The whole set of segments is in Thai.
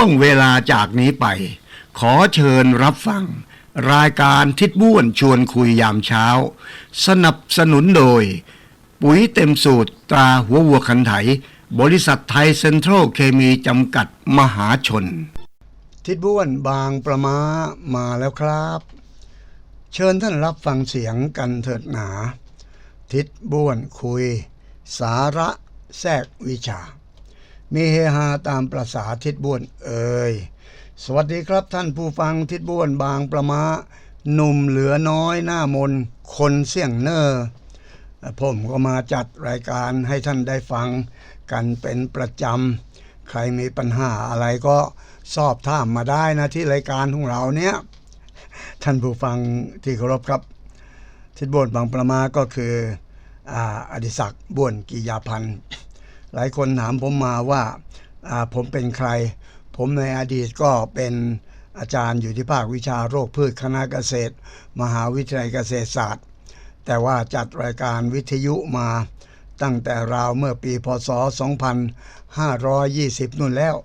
ช่วงเวลาจากนี้ไป ขอเชิญรับฟัง รายการทิศบ้วนชวนคุยยามเช้า สนับสนุนโดย ปุ๋ยเต็มสูตรตราหัววัวคันไถ บริษัทไทยเซ็นทรัลเคมีจำกัดมหาชน ทิศบ้วนบางประมามาแล้วครับ เชิญท่านรับฟังเสียงกันเถิดหนา ทิศบ้วนคุย สาระแทรกวิชา มีเฮฮาตามประษาทิศบ้วนเอ่ยสวัสดีครับท่านผู้ฟังทิศบ้วนบางประมาหนุ่มเหลือน้อยหน้ามน คนเสี่ยงเนอร์ผมก็มาจัดรายการให้ท่านได้ฟังกันเป็นประจำ ใครมีปัญหาอะไรก็สอบถามมาได้นะที่รายการของเราเนี้ยท่านผู้ฟังที่เคารพครับ ทิศบนบางประมาก็คือออดิศักดิ์บ้วนกิยาพันธ์ หลายคนถามผมมาว่าผมเป็นใคร ผมในอดีตก็เป็นอาจารย์อยู่ที่ภาควิชาโรคพืชคณะเกษตร มหาวิทยาลัยเกษตรศาสตร์ แต่ว่าจัดรายการวิทยุมาตั้งแต่ราวเมื่อปีพศ 2520 นู่นแล้ว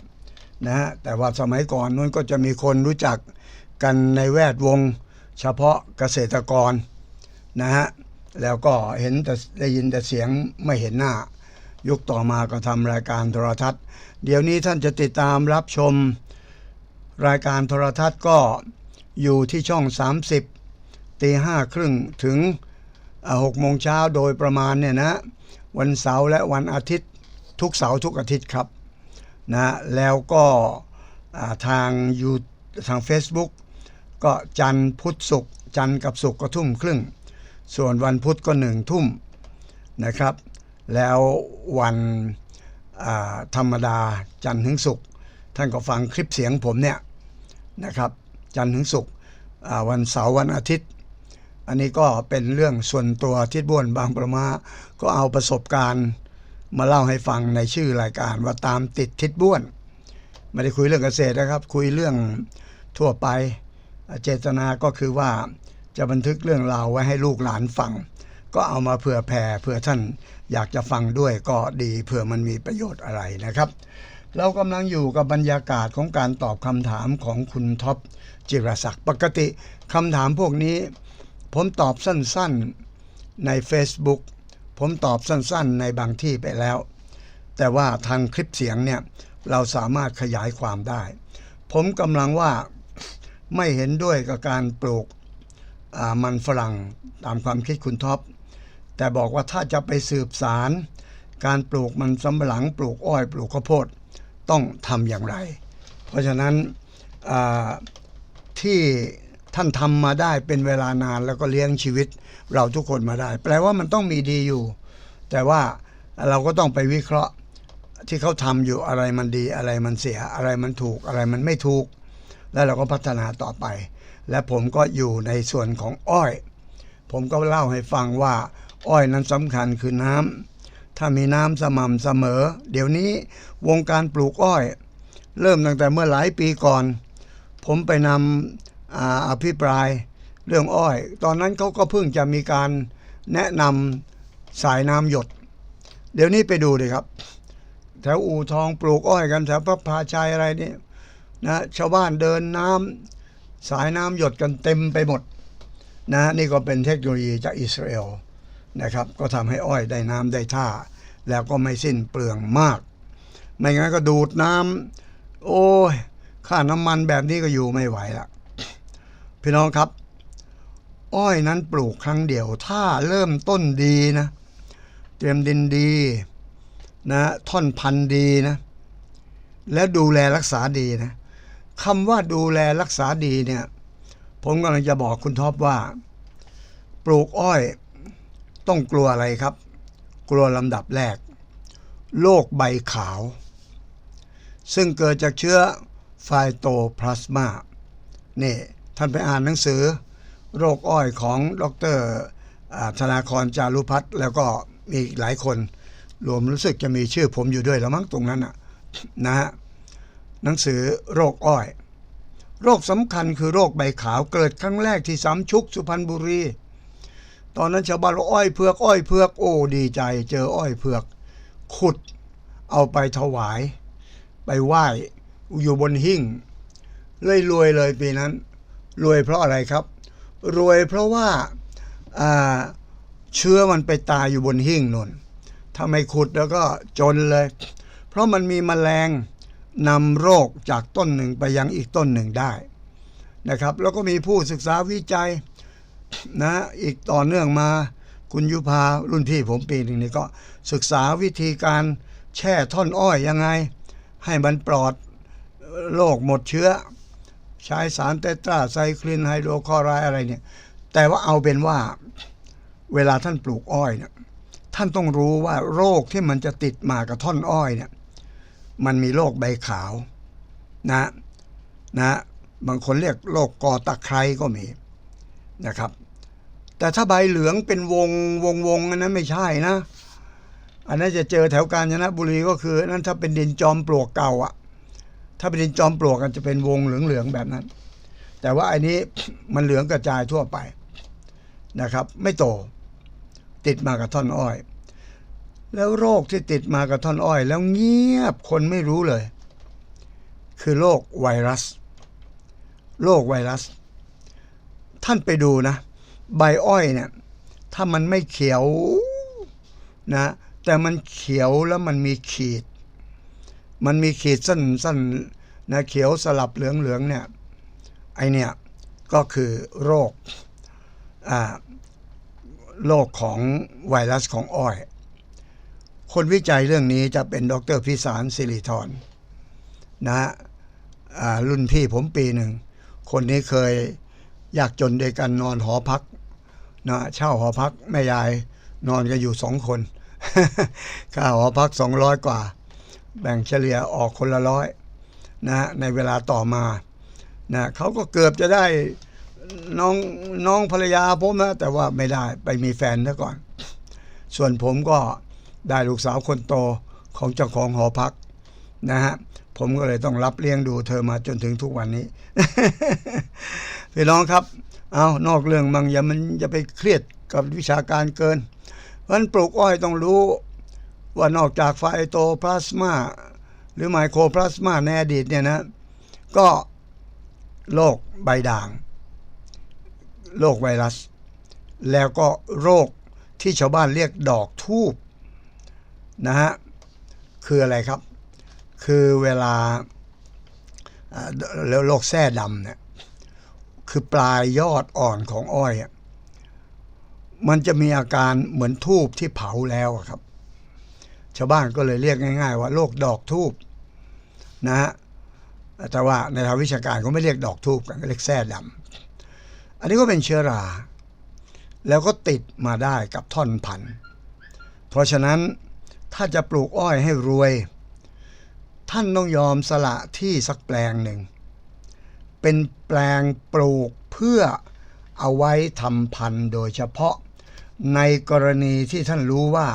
นะฮะแต่ว่าสมัยก่อนนู้นก็จะมีคนรู้จักกันในแวดวงเฉพาะเกษตรกรนะฮะแล้วก็เห็นแต่ได้ยินแต่เสียงไม่เห็นหน้า ยุคต่อมาก็ทำรายการโทรทัศน์ เดี๋ยวนี้ท่านจะติดตามรับชม รายการโทรทัศน์ก็อยู่ที่ช่อง 30ตีห้าครึ่งถึงหกโมงเช้าโดยประมาณเนี่ยนะ วันเสาร์และวันอาทิตย์ทุกเสาร์ทุกอาทิตย์ครับนะแล้วก็ทางยูทาง Facebook ก็จันพุธศุกร์จันกับศุกร์ก็ทุ่มครึ่ง ส่วนวันพุธก็หนึ่งทุ่มนะครับ แล้ววันธรรมดาจันทร์ถึงศุกร์ท่านก็ฟังคลิปเสียงผมเนี่ยนะครับ จันทร์ถึงศุกร์วันเสาร์วันอาทิตย์ อันนี้ก็เป็นเรื่องส่วนตัวทิศบ้วนบางประมาก็เอาประสบการณ์มาเล่าให้ฟังในชื่อรายการว่าตามติดทิศบ้วน ไม่ได้คุยเรื่องเกษตรนะครับ คุยเรื่องทั่วไปเจตนาก็คือว่าจะบันทึกเรื่องราวไว้ให้ลูกหลานฟัง ก็เอามาเผื่อแผ่เผื่อท่าน อยากจะฟังด้วยก็ดีเผื่อมันมีประโยชน์อะไรนะครับ เรากำลังอยู่กับบรรยากาศของการตอบคำถามของคุณท็อปจิรศักดิ์ปกติคำถามพวกนี้ ผมตอบสั้นๆใน Facebook ผมตอบสั้นๆในบางที่ไปแล้ว แต่ว่าทางคลิปเสียงเนี่ยเราสามารถขยายความได้ ผมกำลังว่าไม่เห็นด้วยกับการปลูกมันฝรั่งตามความคิดคุณท็อป แต่บอกว่าถ้าจะไปสืบสาร การปลูกมันสำปะหลังปลูกอ้อยปลูกข้าวโพดต้องทำอย่างไร เพราะฉะนั้นที่ท่านทำมาได้เป็นเวลานานแล้วก็เลี้ยงชีวิตเราทุกคนมาได้ แปลว่ามันต้องมีดีอยู่ แต่ว่าเราก็ต้องไปวิเคราะห์ที่เขาทำอยู่อะไรมันดีอะไรมันเสียอะไรมันถูกอะไรมันไม่ถูก แล้วเราก็พัฒนาต่อไป และผมก็อยู่ในส่วนของอ้อย ผมก็เล่าให้ฟังว่า อ้อยนั้นสำคัญคือน้ำถ้ามีน้ำสม่ำเสมอ เดี๋ยวนี้วงการปลูกอ้อย เริ่มตั้งแต่เมื่อหลายปีก่อน ผมไปนำออภิปรายเรื่องอ้อย ตอนนั้นเขาก็เพิ่งจะมีการแนะนำสายน้ำหยด เดี๋ยวนี้ไปดูเลยครับ แถวอู่ทองปลูกอ้อยกันแถวพระพาชัยอะไรนี่นะชาวบ้านเดินน้ำสายน้ำหยดกันเต็มไปหมดนะนี่ก็เป็นเทคโนโลยีจากอิสราเอล นะครับ ก็ทำให้อ้อยได้น้ำได้ท่า แล้วก็ไม่สิ้นเปลืองมาก ไม่งั้นก็ดูดน้ำโอ้ยค่าน้ำมันแบบนี้ก็อยู่ไม่ไหวละพี่น้องครับ อ้อยนั้นปลูกครั้งเดียว ถ้าเริ่มต้นดีนะ เตรียมดินดีนะ ท่อนพันธุ์ดีนะ แล้วดูแลรักษาดีนะคำว่าดูแลรักษาดีเนี่ย ผมกำลังจะบอกคุณท็อปว่า ปลูกอ้อย ต้องกลัวอะไรครับ กลัวลำดับแรก โรคใบขาว ซึ่งเกิดจากเชื้อไฟโตพลาสมานี่ท่านไปอ่านหนังสือ โรคอ้อยของดรธนาครจารุพัฒน์แล้วก็มีอีกหลายคน รวมรู้สึกจะมีชื่อผมอยู่ด้วยแล้วมั้งตรงนั้นนะนะฮะหนังสือโรคอ้อย โรคสำคัญคือโรคใบขาวเกิดครั้งแรกที่สามชุกสุพรรณบุรี ตอนนั้นชาวบ้านบอกอ้อยเผือกอ้อยเผือกโอ้ดีใจ เจออ้อยเผือก ขุดเอาไปถวาย ไปไหว้อยู่บนหิ้งเลยรวยเลยปีนั้น รวยเพราะอะไรครับ รวยเพราะว่าเชื้อมันไปตายอยู่บนหิ้งนนถ้าไม่ขุดแล้วก็จนเลย เพราะมันมีแมลงนำโรคจากต้นหนึ่งไปยังอีกต้นหนึ่งได้นะครับ แล้วก็มีผู้ศึกษาวิจัย นะ อีกต่อเนื่องมาคุณยุพารุ่นพี่ผมปีหนึ่งนี่ก็ศึกษาวิธีการแช่ท่อนอ้อยยังไง ให้มันปลอดโรคหมดเชื้อ ใช้สารเตตราไซคลินไฮโดรคลอไรด์อะไรเนี่ย แต่ว่าเอาเป็นว่าเวลาท่านปลูกอ้อยเนี่ยท่านต้องรู้ว่าโรคที่มันจะติดมากับท่อนอ้อยเนี่ย มันมีโรคใบขาวนะนะ บางคนเรียกโรคกอตะไคร้ก็มีนะครับ แต่ถ้าใบเหลืองเป็นวงวงวงอันนั้นไม่ใช่นะ อันนั้นจะเจอแถวกาญจนบุรีก็คือนนั้นถ้าเป็นดินจอมปลวกเก่าอะถ้าเป็นดินจอมปลวกกันจะเป็นวงเหลืองๆแบบนั้น แต่ว่าอันนี้มันเหลืองกระจายทั่วไปนะครับ ไม่โตติดมากับท่อนอ้อย แล้วโรคที่ติดมากับท่อนอ้อย แล้วเงียบคนไม่รู้เลย คือโรคไวรัสโรคไวรัส ท่านไปดูนะ ใบอ้อยเนี่ย ถ้ามันไม่เขียวนะ แต่มันเขียวแล้วมันมีขีด มันมีขีดสั้นสั้นนะเขียวสลับเหลืองเหลืองเนี่ย ไอเนี่ยก็คือโรคอ่าโรคของไวรัสของอ้อย คนวิจัยเรื่องนี้จะเป็นดรพิสารสิริธรนะฮะรุ่นพี่ผมปีหนึ่ง คนนี้เคยอยากจนด้วยกันนอนหอพัก นะเช่าหอพักแม่ยายนอนกันอยู่สองคนค่าหอพักสองร้อยกว่า แบ่งเฉลี่ยออกคนละร้อยนะฮะในเวลาต่อมานะเขาก็เกือบจะได้น้องน้องภรรยาผมนะแต่ว่าไม่ได้ไปมีแฟนซะก่อน ส่วนผมก็ได้ลูกสาวคนโตของเจ้าของหอพักนะฮะผมก็เลยต้องรับเลี้ยงดูเธอมาจนถึงทุกวันนี้ พี่น้องครับ เอานอกเรื่องบางอย่ามันจะไปเครียดกับวิชาการเกิน เพราะนั้นปลูกอ้อยต้องรู้ว่านอกจากไฟโตพลาสมาหรือไมโครพลาสมาในอดีตเนี่ยนะ ก็โรคใบด่างโรคไวรัส แล้วก็โรคที่ชาวบ้านเรียกดอกทูบนะฮะ คืออะไรครับ คือเวลาแล้วโรคแส้ดำเนี่ย คือปลายยอดอ่อนของอ้อยมันจะมีอาการเหมือนทูบที่เผาแล้วครับ ชาวบ้านก็เลยเรียกง่าย ๆ ว่าโรคดอกทูบนะฮะแต่ว่าในทางวิชาการเขาไม่เรียกดอกทูบกันก็เรียกแส้ดำอันนี้ก็เป็นเชื้อรา แล้วก็ติดมาได้กับท่อนพันธุ์เพราะฉะนั้นถ้าจะปลูกอ้อยให้รวย ท่านต้องยอมสละที่สักแปลงหนึ่ง เป็นแปลงปลูกเพื่อเอาไว้ทำพันธุ์โดยเฉพาะ ในกรณีที่ท่านรู้ว่า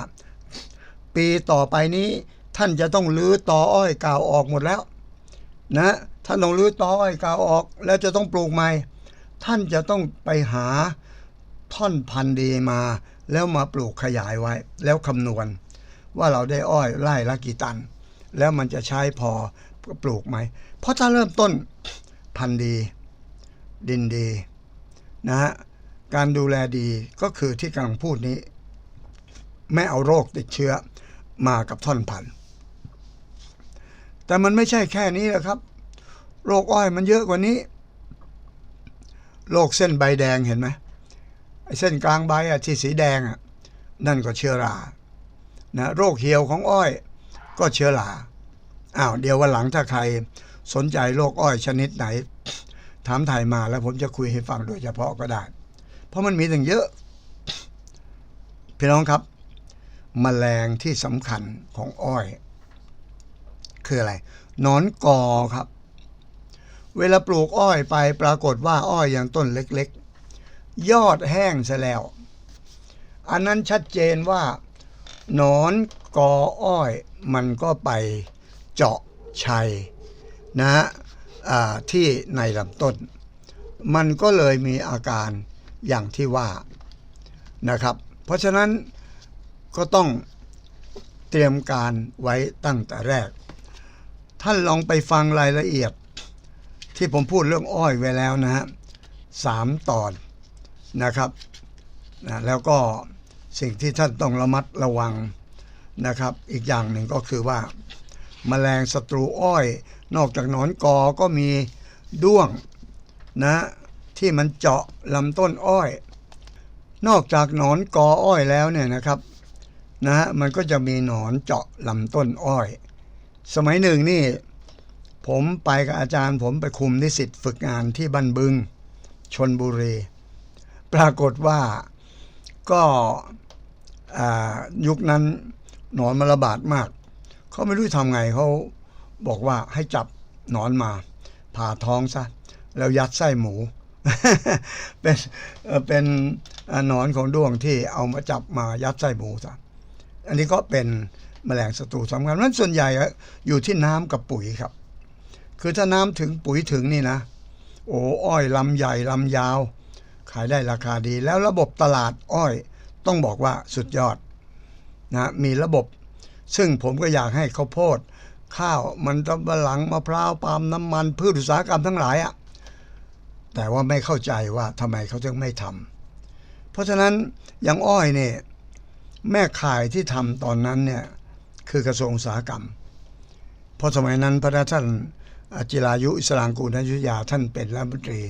ปีต่อไปนี้ท่านจะต้องลื้อตออ้อยเก่าออกหมดแล้วนะท่านต้องรื้อตออ้อยเก่าออก แล้วจะต้องปลูกใหม่ ท่านจะต้องไปหาท่อนพันธุ์ดีมา แล้วมาปลูกขยายไว้ แล้วคำนวณ ว่าเราได้อ้อยไร่ละกี่ตัน แล้วมันจะใช้พอปลูกไหม เพราะถ้าเริ่มต้น พันธุ์ดี ดินดีนะฮะการดูแลดีก็คือที่กำลังพูดนี้ ไม่เอาโรคติดเชื้อมากับท่อนพันธุ์แต่มันไม่ใช่แค่นี้นะครับ โรคอ้อยมันเยอะกว่านี้ โรคเส้นใบแดงเห็นไหมไอ้เส้นกลางใบอะที่สีแดงอะนั่นก็เชื้อรานะโรคเหี่ยวของอ้อย ก็เชื้อราอ้าวเดี๋ยววันหลังถ้าใคร สนใจโรคอ้อยชนิดไหน ถามถ่ายมาแล้วผมจะคุยให้ฟังโดยเฉพาะก็ได้ เพราะมันมีถึงเยอะ พี่น้องครับแมลงที่สำคัญของอ้อย คืออะไรนอนกอครับ เวลาปลูกอ้อยไปปรากฏว่าอ้อยอย่างต้นเล็กๆ ยอดแห้งซะแล้ว อันนั้นชัดเจนว่านอนกออ้อย มันก็ไปเจาะชัย นะฮะที่ในลำต้น มันก็เลยมีอาการอย่างที่ว่านะครับ เพราะฉะนั้นก็ต้องเตรียมการไว้ตั้งแต่แรก ท่านลองไปฟังรายละเอียด ที่ผมพูดเรื่องอ้อยไว้แล้วนะฮะสามตอนนะครับนะแล้วก็สิ่งที่ท่านต้องระมัดระวังนะครับ อีกอย่างหนึ่งก็คือว่า แมลงศัตรูอ้อย นอกจากหนอนกอก็มีด้วงนะที่มันเจาะลำต้นอ้อย นอกจากหนอนกออ้อยแล้วเนี่ยนะครับนะฮะมันก็จะมีหนอนเจาะลำต้นอ้อย สมัยหนึ่งนี่ ผมไปกับอาจารย์ ผมไปคุมนิสิตฝึกงานที่บันบึงชนบุรี ปรากฏว่าก็ยุคนั้นหนอนมาระบาดมาก เขาไม่รู้ทำไงเขาบอกว่าให้จับหนอนมา ผ่าท้องซะแล้วยัดไส้หมู เป็นเป็นหนอนของด้วงที่เอามาจับมายัดไส้หมูซะอันนี้ก็เป็นแมลงศัตรูสำคัญนั้นส่วนใหญ่อะอยู่ที่น้ำกับปุ๋ยครับ คือถ้าน้ำถึงปุ๋ยถึงนี่นะ โอ้อ้อยลำใหญ่ลำยาว ขายได้ราคาดี แล้วระบบตลาดอ้อยต้องบอกว่าสุดยอดนะมีระบบ ซึ่งผมก็อยากให้ข้าวโพด ข้าวมันตะหลังมะพร้าวปาล์มน้ำมัน พืชอุตสาหกรรมทั้งหลายอะแต่ว่าไม่เข้าใจว่าทำไมเขาถึงไม่ทำเพราะฉะนั้นอย่างอ้อยเนี่ยแม่ข่ายที่ทำตอนนั้นเนี่ยคือกระทรวงอุตสาหกรรม เพราะสมัยนั้นพระท่านอจิรายุอิสลางกูลนยุยาท่านเป็นรัฐมนตรี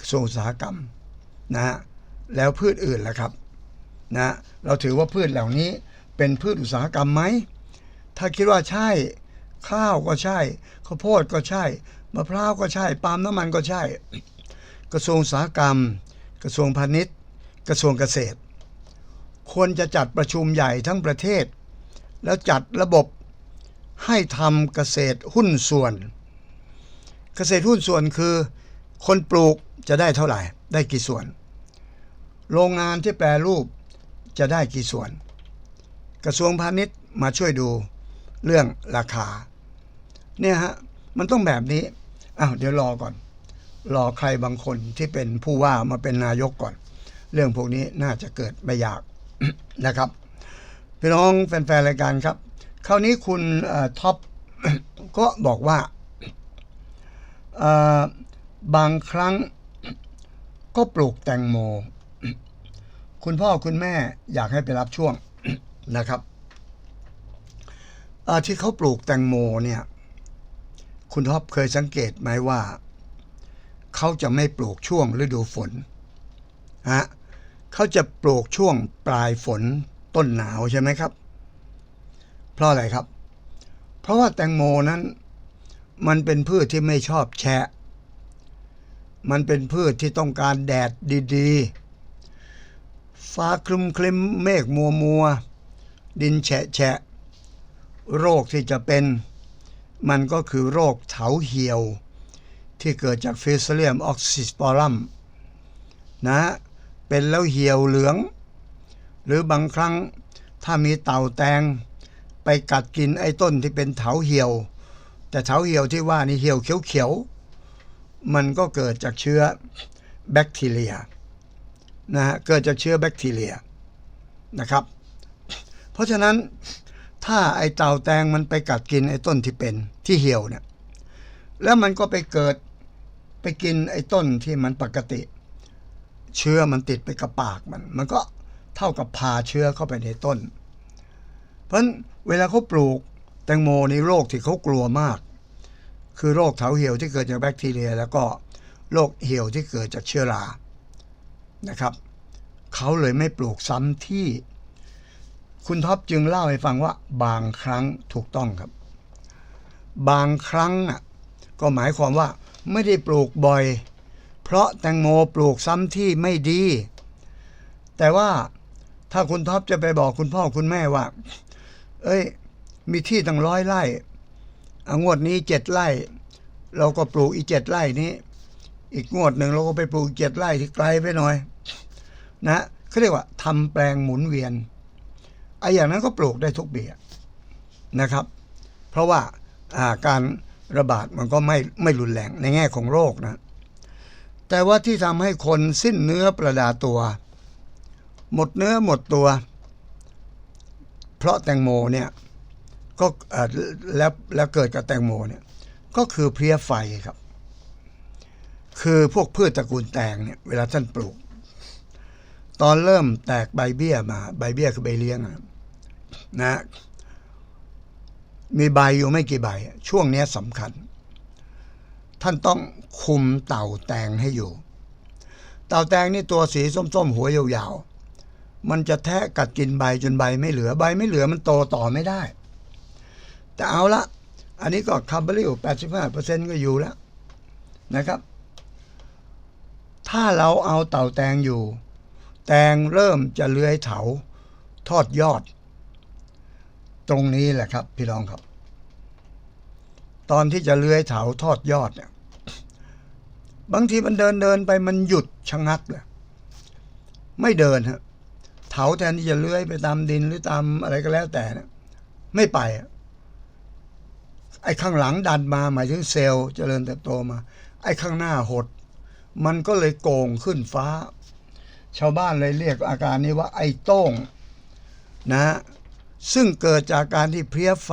กระทรวงอุตสาหกรรมนะฮะแล้วพืชอื่นล่ะครับนะเราถือว่าพืชเหล่านี้ เป็นพืชอุตสาหกรรมไหม ถ้าคิดว่าใช่ ข้าวก็ใช่ ข้าวโพดก็ใช่ มะพร้าวก็ใช่ ปาล์มน้ำมันก็ใช่ กระทรวงอุตสาหกรรม กระทรวงพาณิชย์ กระทรวงเกษตร ควรจะจัดประชุมใหญ่ทั้งประเทศ แล้วจัดระบบให้ทำเกษตรหุ้นส่วน เกษตรหุ้นส่วนคือ คนปลูกจะได้เท่าไหร่ ได้กี่ส่วน โรงงานที่แปรรูปจะได้กี่ส่วน กระทรวงพาณิชย์มาช่วยดูเรื่องราคา เนี่ยฮะ มันต้องแบบนี้อ้าวเดี๋ยวรอก่อน รอใครบางคนที่เป็นผู้ว่ามาเป็นนายกก่อน เรื่องพวกนี้น่าจะเกิดไม่ยากนะครับ พี่น้องแฟนๆรายการครับ คราวนี้คุณท็อปก็บอกว่าบางครั้งก็ปลูกแตงโม คุณพ่อคุณแม่อยากให้ไปรับช่วง นะครับที่เขาปลูกแตงโมเนี่ย คุณท็อปเคยสังเกตไหมว่า เขาจะไม่ปลูกช่วงฤดูฝนฮะเขาจะปลูกช่วงปลายฝนต้นหนาวใช่ไหมครับ เพราะอะไรครับ เพราะว่าแตงโมนั้น มันเป็นพืชที่ไม่ชอบแฉะ มันเป็นพืชที่ต้องการแดดดี ๆ ฟ้าคลึมคลิมเมฆมัวมัว ดินแฉะแฉะโรคที่จะเป็นมันก็คือโรคเถาเหี่ยว ที่เกิดจากฟิสเลียมออกซิสปอรัมนะเป็นแล้วเหี่ยวเหลือง หรือบางครั้งถ้ามีเต่าแตง ไปกัดกินไอ้ต้นที่เป็นเถาเหี่ยว แต่เถาเหี่ยวที่ว่านี่เหี่ยวเขียวๆมันก็เกิดจากเชื้อแบคทีเรียนะฮะเกิดจากเชื้อแบคทีเรียนะครับ เพราะฉะนั้นถ้าไอ้เต่าแตงมันไปกัดกินไอ้ต้นที่เป็นที่เหี่ยวเนี่ย แล้วมันก็ไปเกิดไปกินไอ้ต้นที่มันปกติ เชื้อมันติดไปกับปากมัน มันก็เท่ากับพาเชื้อเข้าไปในต้น เพราะนั้นเวลาเขาปลูกแตงโมในโรคที่เขากลัวมาก คือโรคเถาเหี่ยวที่เกิดจากแบคทีเรีย แล้วก็โรคเหี่ยวที่เกิดจากเชื้อรานะครับเขาเลยไม่ปลูกซ้ำที่ คุณท็อปจึงเล่าให้ฟังว่าบางครั้งถูกต้องครับ บางครั้งน่ะก็หมายความว่าไม่ได้ปลูกบ่อย เพราะแตงโมปลูกซ้ำที่ไม่ดี แต่ว่าถ้าคุณท็อปจะไปบอกคุณพ่อคุณแม่ว่า เอ้ย มีที่ตั้งร้อยไร่งวดนี้เจ็ดไร่ เราก็ปลูกอีเจ็ดไร่นี้ อีกงวดหนึ่งเราก็ไปปลูกเจ็ดไร่ที่ไกลไปหน่อย นะเขาเรียกว่าทำแปลงหมุนเวียน ไอ้อย่างนั้นก็ปลูกได้ทุกปีอะนะครับ เพราะว่าาการระบาดมันก็ไม่ไม่รุนแรงในแง่ของโรคนะ แต่ว่าที่ทำให้คนสิ้นเนื้อประดาตัว หมดเนื้อหมดตัว เพราะแตงโมเนี่ยก็แล้วแล้วเกิดกับแตงโมเนี่ยก็คือเพลี้ยไฟครับ คือพวกพืชตระกูลแตงเนี่ยเวลาท่านปลูก ตอนเริ่มแตกใบเบี้ยมา ใบเบี้ยคือใบเลี้ยงอะ นะมีใบอยู่ไม่กี่ใบ ช่วงนี้สำคัญ ท่านต้องคุมเต่าแตงให้อยู่ เต่าแตงนี่ตัวสีส้มๆ หัวยาวๆ มันจะแทะกัดกินใบจนใบไม่เหลือใบไม่เหลือมันโตต่อไม่ได้ แต่เอาละ อันนี้ก็คัมเบอรี่85%ก็อยู่แล้วนะครับ ถ้าเราเอาเต่าแตงอยู่ แตงเริ่มจะเลื้อยเถา ทอดยอด ตรงนี้แหละครับ พี่น้องครับ ตอนที่จะเลื้อยเถาทอดยอดเนี่ย บางทีมันเดินเดินไปมันหยุดชะงักเลยไม่เดินฮะเถาแทนที่จะเลื้อยไปตามดินหรือตามอะไรก็แล้วแต่เนี่ยไม่ไปไอ้ข้างหลังดันมาหมายถึงเซลล์เจริญเติบโตมา ไอ้ข้างหน้าหด มันก็เลยโก่งขึ้นฟ้า ชาวบ้านเลยเรียกอาการนี้ว่าไอ้โต้งนะ ซึ่งเกิดจากการที่เพลี้ยไฟ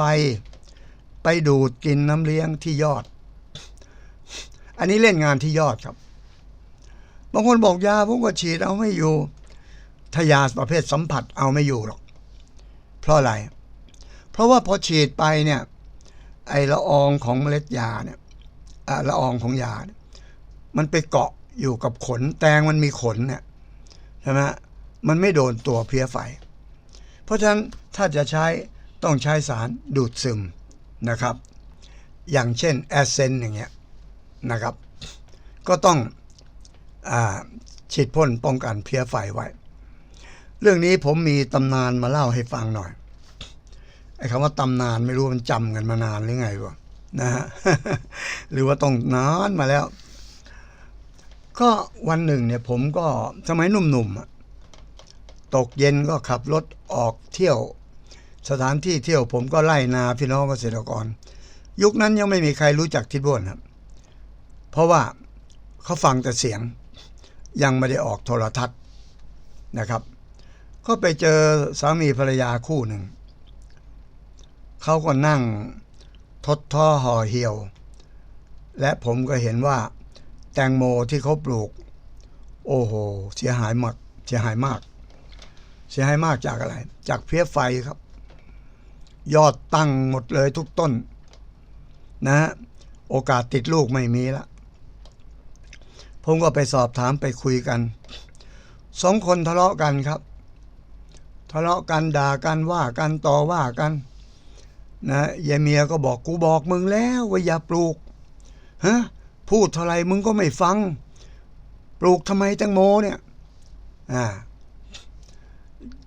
ไปดูดกินน้ำเลี้ยงที่ยอด อันนี้เล่นงานที่ยอดครับ บางคนบอกยาผมก็ฉีดเอาไม่อยู่ถ้ายาประเภทสัมผัสเอาไม่อยู่หรอก เพราะอะไร เพราะว่าพอฉีดไปเนี่ย ไอละอองของเมล็ดยาเนี่ยละอองของยา มันไปเกาะอยู่กับขน แตงมันมีขนเนี่ยใช่ไหมมันไม่โดนตัวเพลี้ยไฟ เพราะฉะนั้นถ้าจะใช้ต้องใช้สารดูดซึมนะครับ อย่างเช่นแอสเซนอย่างเงี้ยนะครับ ก็ต้องอฉีดพ่นป้องกันเพลี้ยไฟไว้ เรื่องนี้ผมมีตำนานมาเล่าให้ฟังหน่อยไอ้คำว่าตำนานไม่รู้มันจำกันมานานหรือไงวะนะฮะหรือว่าต้องนานมาแล้ว ก็วันหนึ่งเนี่ยผมก็สมัยหนุ่มๆอะ ตกเย็นก็ขับรถออกเที่ยว สถานที่เที่ยวผมก็ไล่นาพี่น้องเกษตรกร ยุคนั้นยังไม่มีใครรู้จักทิดบ้วนครับ เพราะว่าเขาฟังแต่เสียงยังไม่ได้ออกโทรทัศน์นะครับ ก็ไปเจอสามีภรรยาคู่หนึ่ง เขาก็นั่งทดท่อห่อเหี่ยว และผมก็เห็นว่า แตงโมที่เขาปลูก โอ้โห เสียหายมากเสียหายมาก เสียหายมากจากอะไร จากเพี้ยไฟครับ ยอดตั้งหมดเลยทุกต้น นะฮะโอกาสติดลูกไม่มีละผมก็ไปสอบถามไปคุยกันสองคนทะเลาะกันครับ ทะเลาะกันด่ากันว่ากันต่อว่ากัน นะยายเมียก็บอกกูบอกมึงแล้วว่าอย่าปลูกฮะพูดเท่าไรมึงก็ไม่ฟัง ปลูกทำไมแตงโมเนี่ย อ่า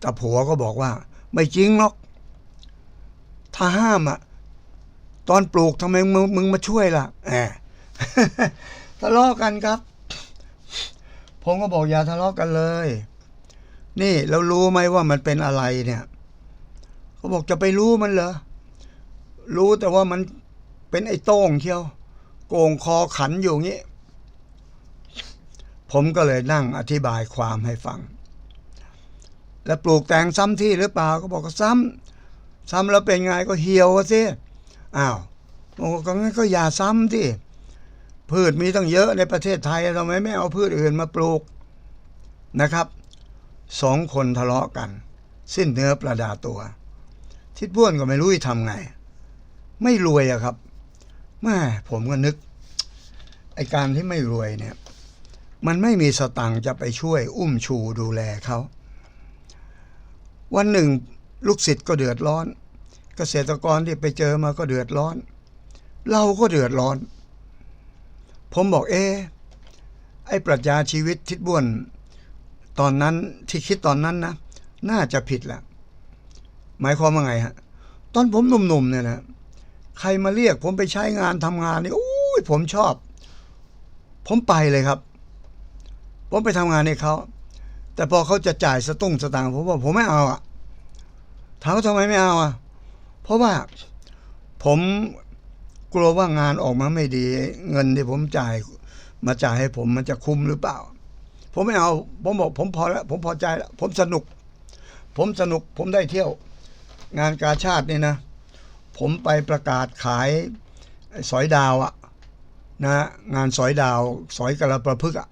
แต่ผัวก็บอกว่า ไม่จริงหรอก ถ้าห้ามอะตอนปลูกทำไมมึงมึงมาช่วยล่ะแหมทะเลาะกันครับ ผมก็บอกอย่าทะเลาะกันเลย นี่เรารู้ไหมว่ามันเป็นอะไรเนี่ยเขาบอกจะไปรู้มันเหรอรู้แต่ว่ามันเป็นไอ้โต้งเชียว โกงคอขันอยู่งี้ ผมก็เลยนั่งอธิบายความให้ฟัง แล้วปลูกแตงซ้ำที่หรือเปล่าก็บอกก็ซ้ำซ้ำแล้วเป็นไงก็เหี่ยวอะสิอ้าวโอ้ก็งั้นก็อย่าซ้ำที่พืชมีตั้งเยอะในประเทศไทยทำไมไม่เอาพืชอื่นมาปลูกนะครับสองคนทะเลาะกัน สิ้นเนื้อประดาตัว ทิดบ้วนก็ไม่รู้จะทำไง ไม่รวยอะครับแม่ผมก็นึกไอการที่ไม่รวยเนี่ย มันไม่มีสตังค์จะไปช่วยอุ้มชูดูแลเขา วันหนึ่งลูกศิษย์ก็เดือดร้อน เกษตรกรที่ไปเจอมาก็เดือดร้อน เราก็เดือดร้อน ผมบอกเอไอ้ปรัชญาชีวิตทิดบ้วน ตอนนั้นที่คิดตอนนั้นนะน่าจะผิดแหละหมายความว่าไงฮะ ตอนผมหนุ่มๆเนี่ยนะใครมาเรียกผมไปใช้งานทำงานนี่โอ้ยผมชอบ ผมไปเลยครับ ผมไปทำงานให้เขา แต่พอเขาจะจ่ายสตุ้งสตางค์ผมว่าผมไม่เอาอะถามว่าทำไมไม่เอาอะ เพราะว่าผมกลัวว่างานออกมาไม่ดี เงินที่ผมจ่ายมาจ่ายให้ผมมันจะคุ้มหรือเปล่า ผมไม่เอาผมบอกผมพอแล้วผมพอใจแล้วผมสนุก ผมสนุกผมได้เที่ยว งานกาชาตินี่นะ ผมไปประกาศขายไอ้สอยดาวอะนะงานสอยดาว สอยกระประพฤกอะ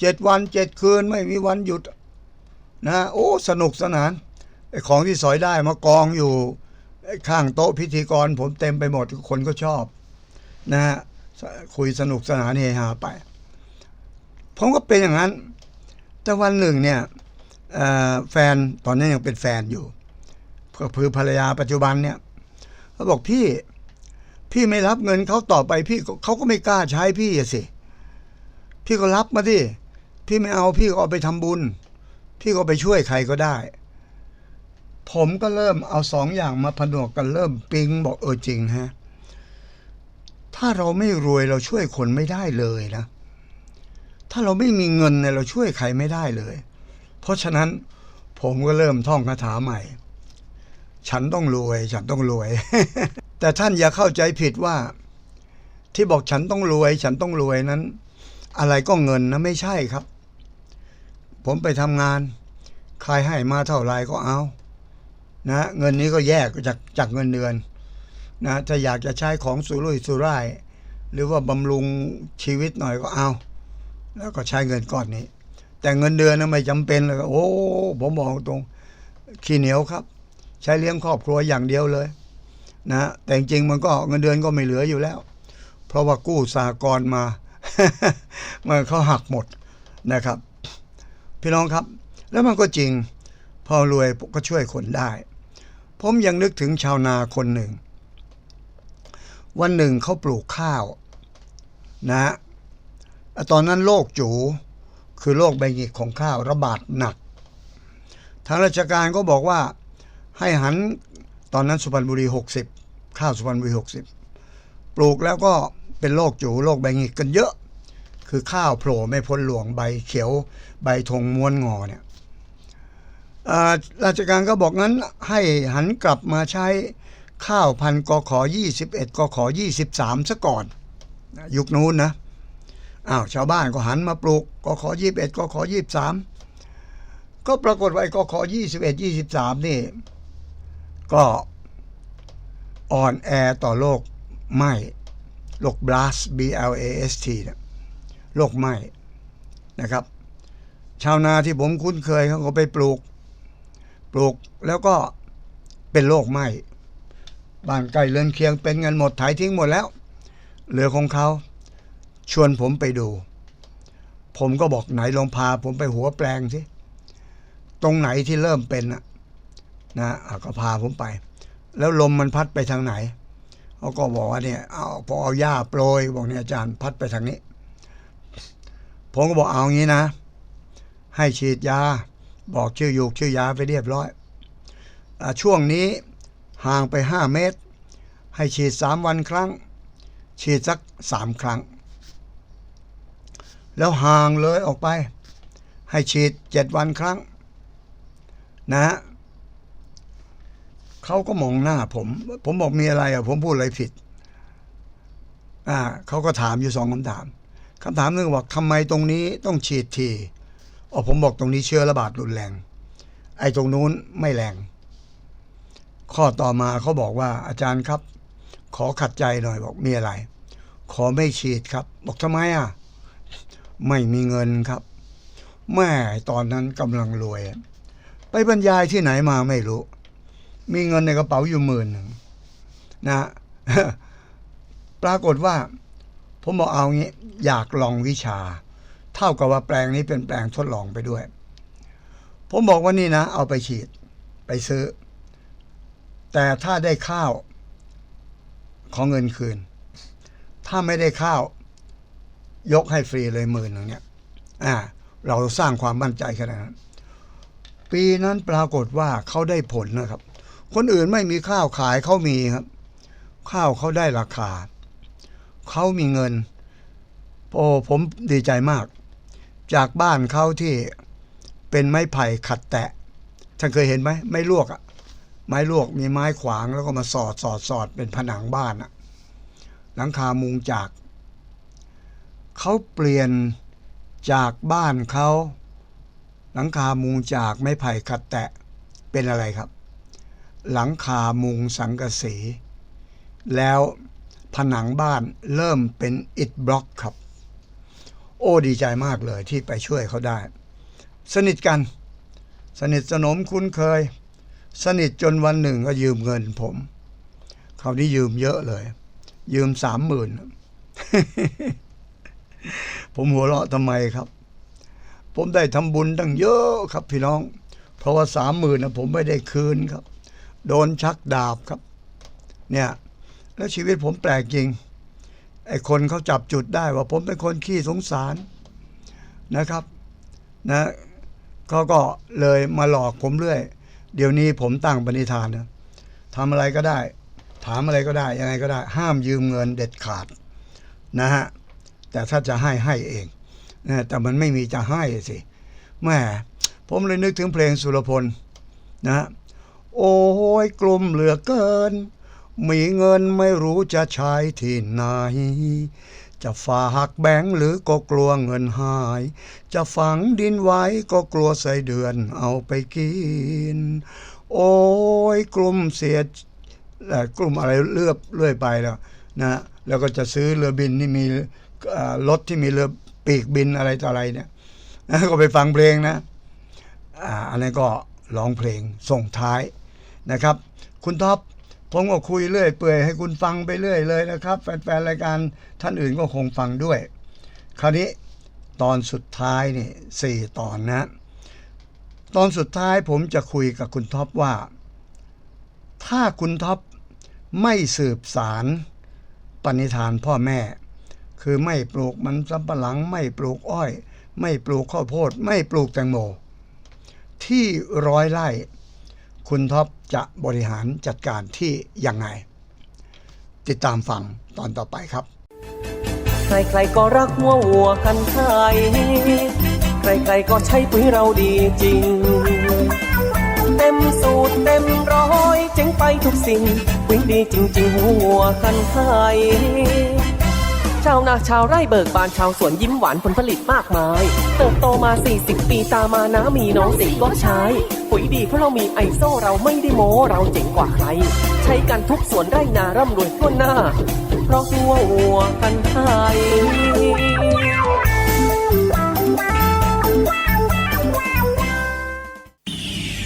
เจ็ดวันเจ็ดคืนไม่มีวันหยุดนะโอ้สนุกสนานไอ้ของที่สอยได้มากองอยู่ไอ้ข้างโต๊ะพิธีกร ผมเต็มไปหมดคนก็ชอบ นะฮะคุยสนุกสนานเฮฮาไป ผมก็เป็นอย่างนั้น แต่วันหนึ่งเนี่ยแฟนตอนนั้ยังเป็นแฟนอยู่ก็คือภรรยาปัจจุบันเนี่ยเขาบอกพี่พี่ไม่รับเงินเขาต่อไปพี่เขาก็ไม่กล้าใช้พี่สิ พี่ก็รับมาดิ พี่ไม่เอาพี่ก็เอาไปทำบุญ พี่ก็ไปช่วยใครก็ได้ ผมก็เริ่มเอาสองอย่างมาผนวกกันเริ่มปิ๊งบอกเออจริงฮะถ้าเราไม่รวยเราช่วยคนไม่ได้เลยนะ ถ้าเราไม่มีเงินเนี่ยเราช่วยใครไม่ได้เลย เพราะฉะนั้นผมก็เริ่มท่องคาถาใหม่ ฉันต้องรวย ฉันต้องรวย แต่ท่านอย่าเข้าใจผิดว่า ที่บอกฉันต้องรวย ฉันต้องรวยนั้น อะไรก็เงินนะไม่ใช่ครับ ผมไปทำงาน ใครให้มาเท่าไรก็เอา นะ เงินนี้ก็แยกจากจากเงินเดือน นะถ้าอยากจะใช้ของสุรุ่ยสุร่าย หรือว่าบำรุงชีวิตหน่อยก็เอา แล้วก็ใช้เงินก้อนนี้ แต่เงินเดือนนะไม่จำเป็นเลยโอ้ผมบอกตรงขี้เหนียวครับ ใช้เลี้ยงครอบครัวอย่างเดียวเลยนะแต่จริงมันก็เงินเดือนก็ไม่เหลืออยู่แล้ว เพราะว่ากู้สากลมามันเขาหักหมดนะครับ พี่น้องครับ แล้วมันก็จริง พอรวยก็ช่วยคนได้ ผมยังนึกถึงชาวนาคนหนึ่ง วันหนึ่งเขาปลูกข้าวนะตอนนั้นโรคจูคือโรคใบหงิกของข้าวระบาดหนัก ทางราชการก็บอกว่าให้หันตอนนั้นสุพรรณบุรี 60 ข้าวสุพรรณบุรี 60 ปลูกแล้วก็เป็นโรคจูโรคใบหงิกกันเยอะ คือข้าวโผล่ไม่พ้นหลวงใบเขียวใบธงม้วนงอเนี่ยราชการก็บอกงั้นให้หันกลับมาใช้ข้าวพันธุ์กขอ21กขอ23ซะก่อน ยุคนู้นนะอ้าวชาวบ้านก็หันมาปลูกกขอ21กขอ23 ก็ปรากฏว่าไอ้กขอ21 23 นี่ ก็อ่อนแอต่อโรคไหมโรค blast B L A S T เนี่ยโรคไหมนะครับ ชาวนาที่ผมคุ้นเคยเขาก็ไปปลูก ปลูกแล้วก็เป็นโรคไหม้บ้านใกล้เรือนเคียงเป็นกันหมดถ่ายทิ้งหมดแล้ว เหลือของเขาชวนผมไปดู ผมก็บอกไหนลองพา ผมไปหัวแปลงสิตรงไหนที่เริ่มเป็นนะนะก็พาผมไป แล้วลมมันพัดไปทางไหนเขาก็บอกว่าเนี่ยเอาพอเอาหญ้าโปรยบอกเนี่ยอาจารย์พัดไปทางนี้ ผมก็บอกเอางี้นะ ให้ฉีดยา บอกชื่อยูกชื่อยาไปเรียบร้อยอช่วงนี้ห่างไปห้าเมตร ให้ฉีดสามวันครั้ง ฉีดสักสามครั้ง แล้วห่างเลยออกไป ให้ฉีดเจ็ดวันครั้ง นะฮะเขาก็มองหน้าผม ผมบอกมีอะไรอะ ผมพูดอะไรผิด อ่าเขาก็ถามอยู่สองคำถามคำถามหนึ่งบอกทำไมตรงนี้ต้องฉีดที อ๋อผมบอกตรงนี้เชื้อระบาดรุนแรง ไอ้ตรงนู้นไม่แรง ข้อต่อมาเขาบอกว่าอาจารย์ครับ ขอขัดใจหน่อยบอกมีอะไร ขอไม่ฉีดครับ บอกทำไมอะ ไม่มีเงินครับ แม่ตอนนั้นกำลังรวย ไปบรรยายที่ไหนมาไม่รู้ มีเงินในกระเป๋าอยู่หมื่นหนึ่งนะปรากฏว่า ผมบอกเอางี้ อยากลองวิชา เท่ากับว่าแปลงนี้เป็นแปลงทดลองไปด้วย ผมบอกว่านี่นะ เอาไปฉีดไปซื้อ แต่ถ้าได้ข้าวขอเงินคืน ถ้าไม่ได้ข้าว ยกให้ฟรีเลยหมื่นหนึ่งเนี่ย อ่า เราสร้างความมั่นใจขนาดนั้น ปีนั้นปรากฏว่าเขาได้ผลนะครับ คนอื่นไม่มีข้าวขายเขามีครับ ข้าวเขาได้ราคา เขามีเงิน โอ้ผมดีใจมาก จากบ้านเขาที่เป็นไม้ไผ่ขัดแตะท่านเคยเห็นไหมไม้ลวกอะไม้ลวกมีไม้ขวางแล้วก็มาสอดสอดสอดเป็นผนังบ้านอะหลังคามุงจากเขาเปลี่ยนจากบ้านเขาหลังคามุงจากไม้ไผ่ขัดแตะเป็นอะไรครับ หลังคามุงสังกะสี แล้วผนังบ้านเริ่มเป็นอิฐบล็อกครับ อ้ดีใจมากเลยที่ไปช่วยเขาได้ สนิทกัน สนิทสนมคุ้นเคย สนิทจนวันหนึ่งก็ยืมเงินผมเขาวนี้ยืมเยอะเลย ยืมสามหมื่นผมหัวเราะทำไมครับ ผมได้ทำบุญตั้งเยอะครับพี่น้อง เพราะว่าสามหมื่นนะผมไม่ได้คืนครับ โดนชักดาบครับ เนี่ย แล้วชีวิตผมแปลกจริง ไอ้คนเขาจับจุดได้ว่าผมเป็นคนขี้สงสารนะครับนะเขาก็เลยมาหลอกผมเรื่อย เดี๋ยวนี้ผมตั้งปณิธานนะทำอะไรก็ได้ ถามอะไรก็ได้ยังไงก็ได้ ห้ามยืมเงินเด็ดขาดนะฮะแต่ถ้าจะให้ให้เองนะแต่มันไม่มีจะให้สิแม่ผมเลยนึกถึงเพลงสุรพลนะโอ้ยกลุ่มเหลือเกิน มีเงินไม่รู้จะใช้ที่ไหน จะฝากแบงค์หรือก็กลัวเงินหาย จะฝังดินไว้ก็กลัวใส่เดือนเอาไปกิน โอ้ยกลุ่มเสียกลุ่มอะไรเลือบเรื่อยไปแล้วนะแล้วก็จะซื้อเรือบินที่มีรถที่มีเรือปีกบินอะไรต่ออะไรเนี่ยนะก็ไปฟังเพลงนะอ่าอันนั้ก็ร้องเพลงส่งท้ายนะครับ คุณท็อป ผมก็คุยเรื่อยเปื่อยให้คุณฟังไปเรื่อยเลยนะครับ แฟนๆรายการท่านอื่นก็คงฟังด้วย คราวนี้ตอนสุดท้ายนี่สี่ตอนนะ ตอนสุดท้ายผมจะคุยกับคุณท็อปว่า ถ้าคุณท็อปไม่สืบสารปณิธานพ่อแม่ คือไม่ปลูกมันสำปะหลัง ไม่ปลูกอ้อย ไม่ปลูกข้าวโพด ไม่ปลูกแตงโม ที่ร้อยไร่ คุณท็อปจะบริหารจัดการที่ยังไง ติดตามฟังตอนต่อไปครับ ใครๆก็รักหัววัวกันไทยใครๆก็ใช้ปุ๋ยเราดีจริง เต็มสูตรเต็มร้อยเจ๋งไปทุกสิ่งปุ๋ยดีจริง ๆ หัววัวกันไทย ชาวนาชาวไร่เบิกบานชาวสวนยิ้มหวานผลผลิตมากมาย เติบโตมา 40 ปีตามานะมีน้องสิก็ใช้ ปุ๋ยดีเพราะเรามีไอโซเราไม่ได้โม้เราเจ๋งกว่าใคร ใช้กันทุกสวนไร่นาร่ำรวยทั่วหน้า เพราะตัววัวกันไทย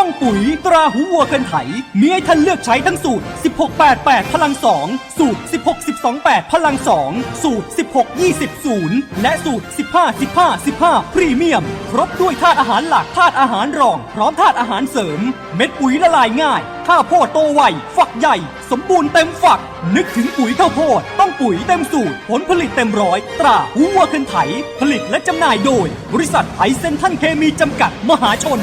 ต้องปุ๋ย ตราหูวัวกันไถ มีให้ท่านเลือกใช้ทั้งสูตร 1688 พลัง 2 สูตร 16 12 8 พลัง 2 สูตร 16 20 0 และสูตร 15 15 15 พรีเมียม ครบด้วยธาตุอาหารหลัก ธาตุอาหารรอง พร้อมธาตุอาหารเสริม เม็ดปุ๋ยละลายง่ายข้าวโพดโตไว ฝักใหญ่ สมบูรณ์เต็มฝัก นึกถึงปุ๋ยข้าวโพด ต้องปุ๋ยเต็มสูตร ผลผลิตเต็มร้อย ตราหูวัวกันไถ ผลิตและจำหน่ายโดย บริษัทไทยเซนทันเคมีจำกัดมหาชน